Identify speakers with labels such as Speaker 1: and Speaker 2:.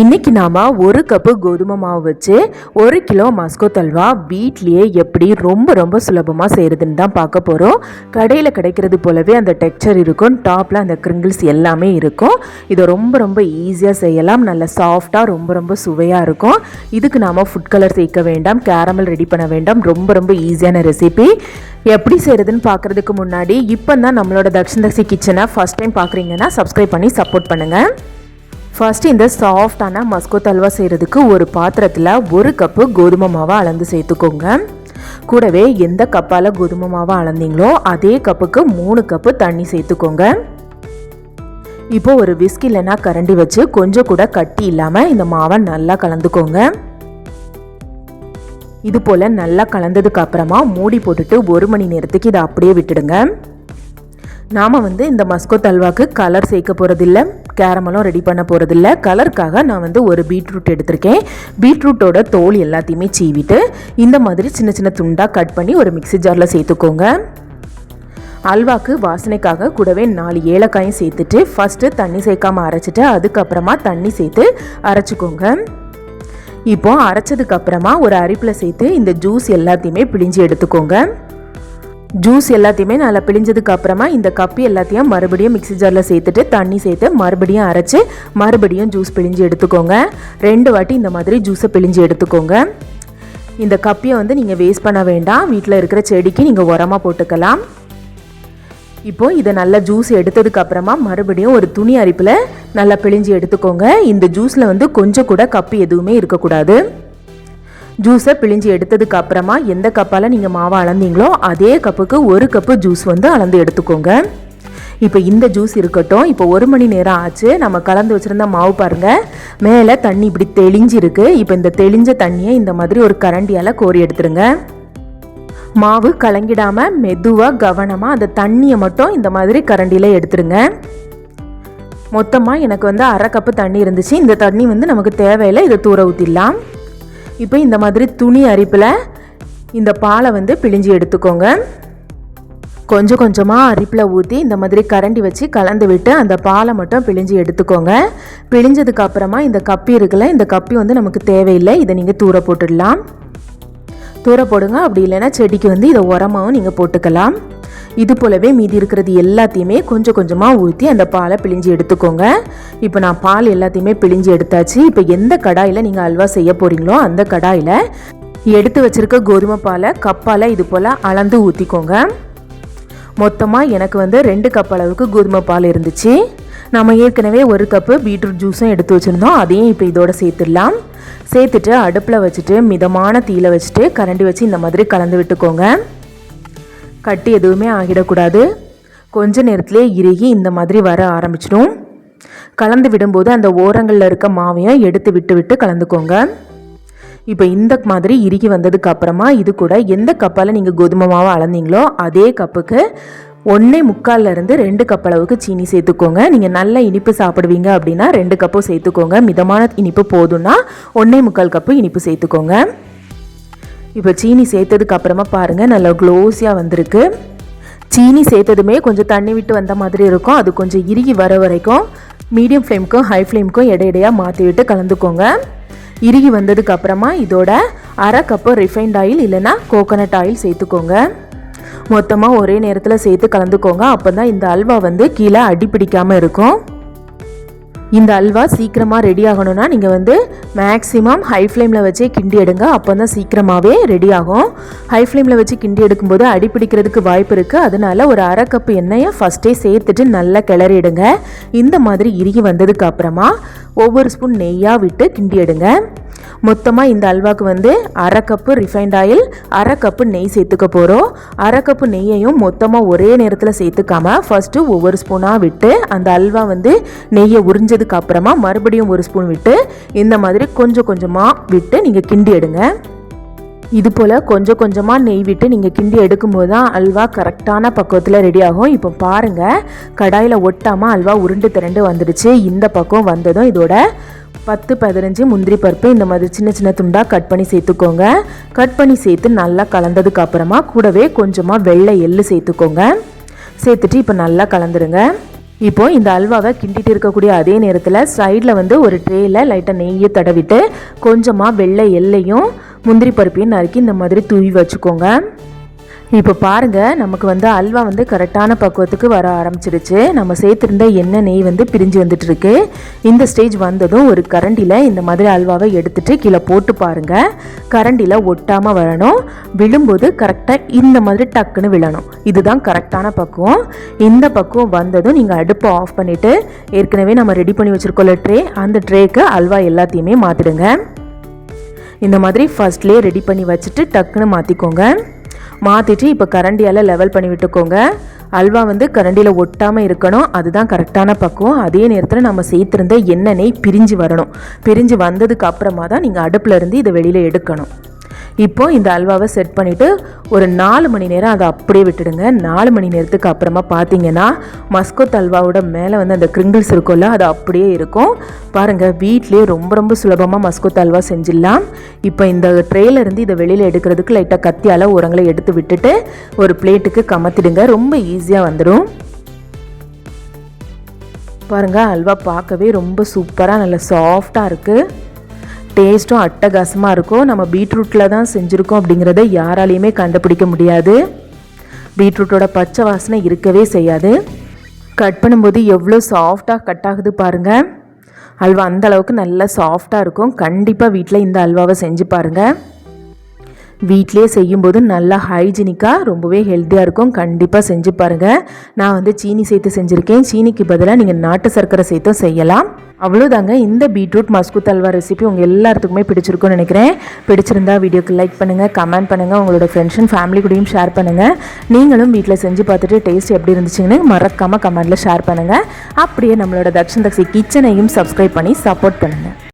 Speaker 1: இன்னைக்கு நாம ஒரு கப்பு கோதுமை மாவு வச்சு ஒரு கிலோ மஸ்கோ தல்வா வீட்லேயே எப்படி ரொம்ப ரொம்ப சுலபமாக செய்கிறதுன்னு தான் பார்க்க போகிறோம் கடையில் கிடைக்கிறது போலவே அந்த டெக்ஸ்சர் இருக்கும். டாப்பில் அந்த கிரிங்கிள்ஸ் எல்லாமே இருக்கும். இதை ரொம்ப ரொம்ப ஈஸியாக செய்யலாம். நல்ல சாஃப்டாக ரொம்ப ரொம்ப சுவையாக இருக்கும். இதுக்கு நாம் ஃபுட் கலர் சேர்க்க வேண்டாம். கேரமல் ரெடி பண்ண வேண்டாம். ரொம்ப ரொம்ப ஈஸியான ரெசிபி எப்படி செய்கிறதுன்னு பார்க்குறதுக்கு முன்னாடி இப்போ தான் நம்மளோட தக்ஷன் தக்ஷி கிச்சனை ஃபஸ்ட் டைம் பார்க்குறீங்கன்னா சப்ஸ்கிரைப் பண்ணி சப்போர்ட் பண்ணுங்கள் ஃபஸ்ட்டு இந்த சாஃப்டான மஸ்கோ தல்வா செய்கிறதுக்கு ஒரு பாத்திரத்தில் ஒரு கப்பு கோதுமை மாவை அளந்து சேர்த்துக்கோங்க. கூடவே எந்த கப்பால் கோதுமை மாவை அளந்தீங்களோ அதே கப்புக்கு மூணு கப்பு தண்ணி சேர்த்துக்கோங்க. இப்போ ஒரு விஸ்க் இல்லைன்னா கரண்டி வச்சு கொஞ்சம் கூட கட்டி இல்லாமல் இந்த மாவை நல்லா கலந்துக்கோங்க. இது போல் நல்லா கலந்ததுக்கு அப்புறமா மூடி போட்டுட்டு ஒரு மணி நேரத்துக்கு இதை அப்படியே விட்டுடுங்க. நாம் வந்து இந்த மஸ்கோ தல்வாக்கு கலர் சேர்க்க போகிறதில்ல கேரமலும் ரெடி பண்ண போகிறதில்ல கலருக்காக நான் வந்து ஒரு பீட்ரூட் எடுத்திருக்கேன். பீட்ரூட்டோட தோல் எல்லாத்தையுமே சீவிட்டு இந்த மாதிரி சின்ன சின்ன துண்டாக கட் பண்ணி ஒரு மிக்ஸி ஜாரில் சேர்த்துக்கோங்க. அல்வாக்கு வாசனைக்காக கூடவே நாலு ஏலக்காயும் சேர்த்துட்டு ஃபஸ்ட்டு தண்ணி சேர்க்காமல் அரைச்சிட்டு அதுக்கப்புறமா தண்ணி சேர்த்து அரைச்சிக்கோங்க. இப்போ அரைச்சதுக்கப்புறமா ஒரு அரிப்பில் சேர்த்து இந்த ஜூஸ் எல்லாத்தையுமே பிழிஞ்சு எடுத்துக்கோங்க. ஜூஸ் எல்லாத்தையுமே நல்லா பிழிஞ்சதுக்கு அப்புறமா இந்த கப்பி எல்லாத்தையும் மறுபடியும் மிக்ஸி ஜாரில் சேர்த்துட்டு தண்ணி சேர்த்து மறுபடியும் அரைச்சி மறுபடியும் ஜூஸ் பிழிஞ்சு எடுத்துக்கோங்க. ரெண்டு வாட்டி இந்த மாதிரி ஜூஸை பிழிஞ்சு எடுத்துக்கோங்க. இந்த கப்பியை வந்து நீங்கள் வேஸ்ட் பண்ண வேண்டாம். வீட்டில் இருக்கிற செடிக்கு நீங்கள் உரமாக போட்டுக்கலாம். இப்போது இதை நல்லா ஜூஸ் எடுத்ததுக்கு அப்புறமா மறுபடியும் ஒரு துணி அரிப்பில் நல்லா பிழிஞ்சு எடுத்துக்கோங்க. இந்த ஜூஸில் வந்து கொஞ்சம் கூட கப்பு எதுவுமே இருக்கக்கூடாது. ஜூஸை பிழிஞ்சு எடுத்ததுக்கு அப்புறமா எந்த கப்பால் நீங்கள் மாவை அளந்தீங்களோ அதே கப்புக்கு ஒரு கப்பு ஜூஸ் வந்து அளந்து எடுத்துக்கோங்க. இப்போ இந்த ஜூஸ் இருக்கட்டும். இப்போ ஒரு மணி நேரம் ஆச்சு. நம்ம கலந்து வச்சுருந்த மாவு பாருங்கள் மேலே தண்ணி இப்படி தெளிஞ்சிருக்கு. இப்போ இந்த தெளிஞ்ச தண்ணியை இந்த மாதிரி ஒரு கரண்டியால் கோரி எடுத்துருங்க. மாவு கலங்கிடாமல் மெதுவாக கவனமாக அந்த தண்ணியை மட்டும் இந்த மாதிரி கரண்டியில் எடுத்துருங்க. மொத்தமாக எனக்கு வந்து அரை கப்பு தண்ணி இருந்துச்சு. இந்த தண்ணி வந்து நமக்கு தேவையில்லை. இதை தூர ஊற்றிடலாம் இப்போ இந்த மாதிரி துணி அரிப்பில் இந்த பாலை வந்து பிழிஞ்சு எடுத்துக்கோங்க. கொஞ்சம் கொஞ்சமாக அரிப்பில் ஊற்றி இந்த மாதிரி கரண்டி வச்சு கலந்து விட்டு அந்த பாலை மட்டும் பிழிஞ்சு எடுத்துக்கோங்க. பிழிஞ்சதுக்கு அப்புறமா இந்த கப்பி இருக்குல்ல இந்த கப்பி வந்து நமக்கு தேவையில்லை. இதை நீங்கள் தூர போட்டுடலாம். தூர போடுங்க. அப்படி இல்லைன்னா செடிக்கு வந்து இதை உரமாகவும் நீங்கள் போட்டுக்கலாம். இது போலவே மீதி இருக்கிறது எல்லாத்தையுமே கொஞ்சம் கொஞ்சமாக ஊற்றி அந்த பாலை பிழிஞ்சு எடுத்துக்கோங்க. இப்போ நான் பால் எல்லாத்தையுமே பிழிஞ்சு எடுத்தாச்சு. இப்போ எந்த கடாயில் நீங்கள் அல்வா செய்ய போகிறீங்களோ அந்த கடாயில் எடுத்து வச்சிருக்க கோதுமை பாலை கப்பால் இது போல் அளந்து ஊற்றிக்கோங்க மொத்தமாக எனக்கு வந்து ரெண்டு கப் அளவுக்கு கோதுமை பால் இருந்துச்சு. நம்ம ஏற்கனவே ஒரு கப்பு பீட்ரூட் ஜூஸும் எடுத்து வச்சுருந்தோம். அதையும் இப்போ இதோட சேர்த்துடலாம். சேர்த்துட்டு அடுப்பில் வச்சுட்டு மிதமான தீயில வச்சுட்டு கரண்டி வச்சு இந்த மாதிரி கலந்து விட்டுக்கோங்க. கட்டி எதுவுமே ஆகிடக்கூடாது. கொஞ்ச நேரத்திலே இறுகி இந்த மாதிரி வர ஆரம்பிச்சிடும். கலந்து விடும்போது அந்த ஓரங்களில் இருக்க மாவையும் எடுத்து விட்டு விட்டு கலந்துக்கோங்க. இப்போ இந்த மாதிரி இறுகி வந்ததுக்கு அப்புறமா இது கூட எந்த கப்பால் நீங்கள் கோதுமை மாவை அளந்தீங்களோ அதே கப்புக்கு ஒன்றே முக்கால்ல இருந்து ரெண்டு கப் அளவுக்கு சீனி சேர்த்துக்கோங்க. நீங்கள் நல்ல இனிப்பு சாப்பிடுவீங்க அப்படின்னா ரெண்டு கப்பும் சேர்த்துக்கோங்க. மிதமான இனிப்பு போதும்னா ஒன்றே முக்கால் கப்பு இனிப்பு சேர்த்துக்கோங்க. இப்போ சீனி சேர்த்ததுக்கு அப்புறமா பாருங்கள் நல்லா க்ளோஸியாக வந்திருக்கு. சீனி சேர்த்ததுமே கொஞ்சம் தண்ணி விட்டு வந்த மாதிரி இருக்கும். அது கொஞ்சம் இறுகி வர வரைக்கும் மீடியம் ஃப்ளேமுக்கும் ஹை ஃப்ளேமுக்கும் இடையிடையாக மாற்றி விட்டு கலந்துக்கோங்க. இறுகி வந்ததுக்கு அப்புறமா இதோட அரை கப்பு ரிஃபைண்ட் ஆயில் இல்லைன்னா கோகோனட் ஆயில் சேர்த்துக்கோங்க. மொத்தமாக ஒரே நேரத்தில் சேர்த்து கலந்துக்கோங்க. அப்போ தான் இந்த அல்வா வந்து கீழே அடி பிடிக்காமல் இருக்கும். இந்த அல்வா சீக்கிரமாக ரெடி ஆகணும்னா நீங்கள் வந்து மேக்ஸிமம் ஹை ஃப்ளேமில் வச்சே கிண்டி எடுங்க. அப்போ தான் சீக்கிரமாகவே ரெடி ஆகும் ஹை ஃப்ளேமில் வச்சு கிண்டி எடுக்கும்போது அடி பிடிக்கிறதுக்கு வாய்ப்பு இருக்குது அதனால ஒரு அரை கப்பு எண்ணெயை ஃபஸ்ட்டே சேர்த்துட்டு நல்லா கிளறிடுங்க இந்த மாதிரி இறுகி வந்ததுக்கு அப்புறமா ஒவ்வொரு ஸ்பூன் நெய்யாக விட்டு கிண்டி எடுங்க. மொத்தமாக இந்த அல்வாக்கு வந்து அரை கப்பு ரிஃபைண்ட் ஆயில் அரை கப்பு நெய் சேர்த்துக்க போகிறோம் அரை கப்பு நெய்யையும் மொத்தமாக ஒரே நேரத்தில் சேர்த்துக்காம ஃபஸ்ட்டு ஒவ்வொரு ஸ்பூனாக விட்டு அந்த அல்வா வந்து நெய்யை உறிஞ்சதுக்கு அப்புறமா மறுபடியும் ஒரு ஸ்பூன் விட்டு இந்த மாதிரி கொஞ்சம் கொஞ்சமாக விட்டு நீங்கள் கிண்டி எடுங்க. இது போல் கொஞ்சம் கொஞ்சமாக நெய் விட்டு நீங்கள் கிண்டி எடுக்கும்போது தான் அல்வா கரெக்டான பக்குவத்தில் ரெடி ஆகும். இப்போ பாருங்கள் கடாயில் ஒட்டாமல் அல்வா உருண்டு திரண்டு வந்துடுச்சு. இந்த பக்கம் வந்ததும் இதோட பத்து பதினஞ்சு முந்திரி பருப்பு இந்த மாதிரி சின்ன சின்ன துண்டாக கட் பண்ணி சேர்த்துக்கோங்க. கட் பண்ணி சேர்த்து நல்லா கலந்ததுக்கு அப்புறமா கூடவே கொஞ்சமாக வெள்ளை எள்ளு சேர்த்துக்கோங்க. சேர்த்துட்டு இப்போ நல்லா கலந்துருங்க. இப்போ இந்த அல்வாவை கிண்டிட்டு இருக்கக்கூடிய அதே நேரத்தில் சைடில் வந்து ஒரு ட்ரேயில் லைட்டாக நெய்யை தடவிட்டு கொஞ்சமாக வெள்ளை எல்லையும் முந்திரி பருப்பையும் நறுக்கி இந்த மாதிரி தூவி வச்சுக்கோங்க. இப்போ பாருங்கள் நமக்கு வந்து அல்வா வந்து கரெக்டான பக்குவத்துக்கு வர ஆரம்பிச்சிருச்சு நம்ம சேர்த்துருந்த எண்ணெய் நெய் வந்து பிரிஞ்சு வந்துட்டுருக்கு. இந்த ஸ்டேஜ் வந்ததும் ஒரு கரண்டியில் இந்த மாதிரி அல்வாவை எடுத்துட்டு கீழே போட்டு பாருங்கள் கரண்டியில் ஒட்டாமல் வரணும். விழும்போது கரெக்டாக இந்த மாதிரி டக்குன்னு விழணும். இதுதான் கரெக்டான பக்குவம். இந்த பக்குவம் வந்ததும் நீங்கள் அடுப்பை ஆஃப் பண்ணிவிட்டு ஏற்கனவே நம்ம ரெடி பண்ணி வச்சுருக்கோம்ல ட்ரே அந்த ட்ரேக்கு அல்வா எல்லாத்தையுமே மாற்றிடுங்க இந்த மாதிரி ஃபர்ஸ்ட்லேயே ரெடி பண்ணி வச்சுட்டு டக்குன்னு மாற்றிக்கோங்க மாற்றிட்டு இப்போ கரண்டியால் லெவல் பண்ணி விட்டுக்கோங்க. அல்வா வந்து கரண்டியில் ஒட்டாமல் இருக்கணும். அதுதான் கரெக்டான பக்குவம். அதே நேரத்தில் நம்ம சேர்த்துருந்த எண்ணெய் பிரிஞ்சு வரணும். பிரிஞ்சு வந்ததுக்கு அப்புறமா தான் நீங்கள் அடுப்பில் இருந்து இதை வெளியில் எடுக்கணும். இப்போ இந்த அல்வாவை செட் பண்ணிவிட்டு ஒரு நாலு மணி நேரம் அதை அப்படியே விட்டுடுங்க. நாலு மணி நேரத்துக்கு அப்புறமா பார்த்தீங்கன்னா மஸ்கோத் அல்வாவோட மேலே வந்து அந்த கிரிங்கிள்ஸ் இருக்கும்ல அது அப்படியே இருக்கும். பாருங்கள் வீட்லேயே ரொம்ப ரொம்ப சுலபமாக மஸ்கோத் அல்வா செஞ்சிடலாம். இப்போ இந்த ட்ரேலேருந்து இதை வெளியில் எடுக்கிறதுக்கு லைட்டாக கத்தியால் உரங்களை எடுத்து விட்டுட்டு ஒரு பிளேட்டுக்கு கமத்திடுங்க. ரொம்ப ஈஸியாக வந்துடும். பாருங்கள் அல்வா பார்க்கவே ரொம்ப சூப்பராக நல்ல சாஃப்டாக இருக்குது டேஸ்ட்டும் அட்டகாசமாக இருக்கும் நம்ம பீட்ரூட்டில் தான் செஞ்சுருக்கோம் அப்படிங்கிறத யாராலையுமே கண்டுபிடிக்க முடியாது. பீட்ரூட்டோட பச்சை வாசனை இருக்கவே செய்யாது. கட் பண்ணும்போது எவ்வளோ சாஃப்டாக கட் ஆகுது பாருங்கள் அல்வா அந்த அளவுக்கு நல்லா சாஃப்டாக இருக்கும். கண்டிப்பாக வீட்டில் இந்த அல்வாவை செஞ்சு பாருங்கள் வீட்டிலே செய்யும்போது நல்லா ஹைஜீனிக்காக ரொம்பவே ஹெல்த்தியாக இருக்கும். கண்டிப்பாக செஞ்சு பாருங்கள் நான் வந்து சீனி சேர்த்து செஞ்சுருக்கேன். சீனிக்கு பதிலாக நீங்கள் நாட்டு சர்க்கரை சேர்த்தும் செய்யலாம். அவ்வளோதாங்க இந்த பீட்ரூட் மஸ்கூத் அல்வா ரெசிபி உங்கள் எல்லாத்துக்குமே பிடிச்சிருக்கும்னு நினைக்கிறேன். பிடிச்சிருந்தா வீடியோக்கு லைக் பண்ணுங்கள் கமெண்ட் பண்ணுங்கள் உங்களோட ஃப்ரெண்ட்ஸ் அண்ட் ஃபேமிலி கூடயும் ஷேர் பண்ணுங்கள் நீங்களும் வீட்டில் செஞ்சு பார்த்துட்டு டேஸ்ட் எப்படி இருந்துச்சுன்னு மறக்காமல் கமெண்ட்டில் ஷேர் பண்ணுங்கள் அப்படியே நம்மளோட தக்ஷன் தக்ஷி கிச்சனையும் சப்ஸ்கிரைப் பண்ணி சப்போர்ட் பண்ணுங்கள்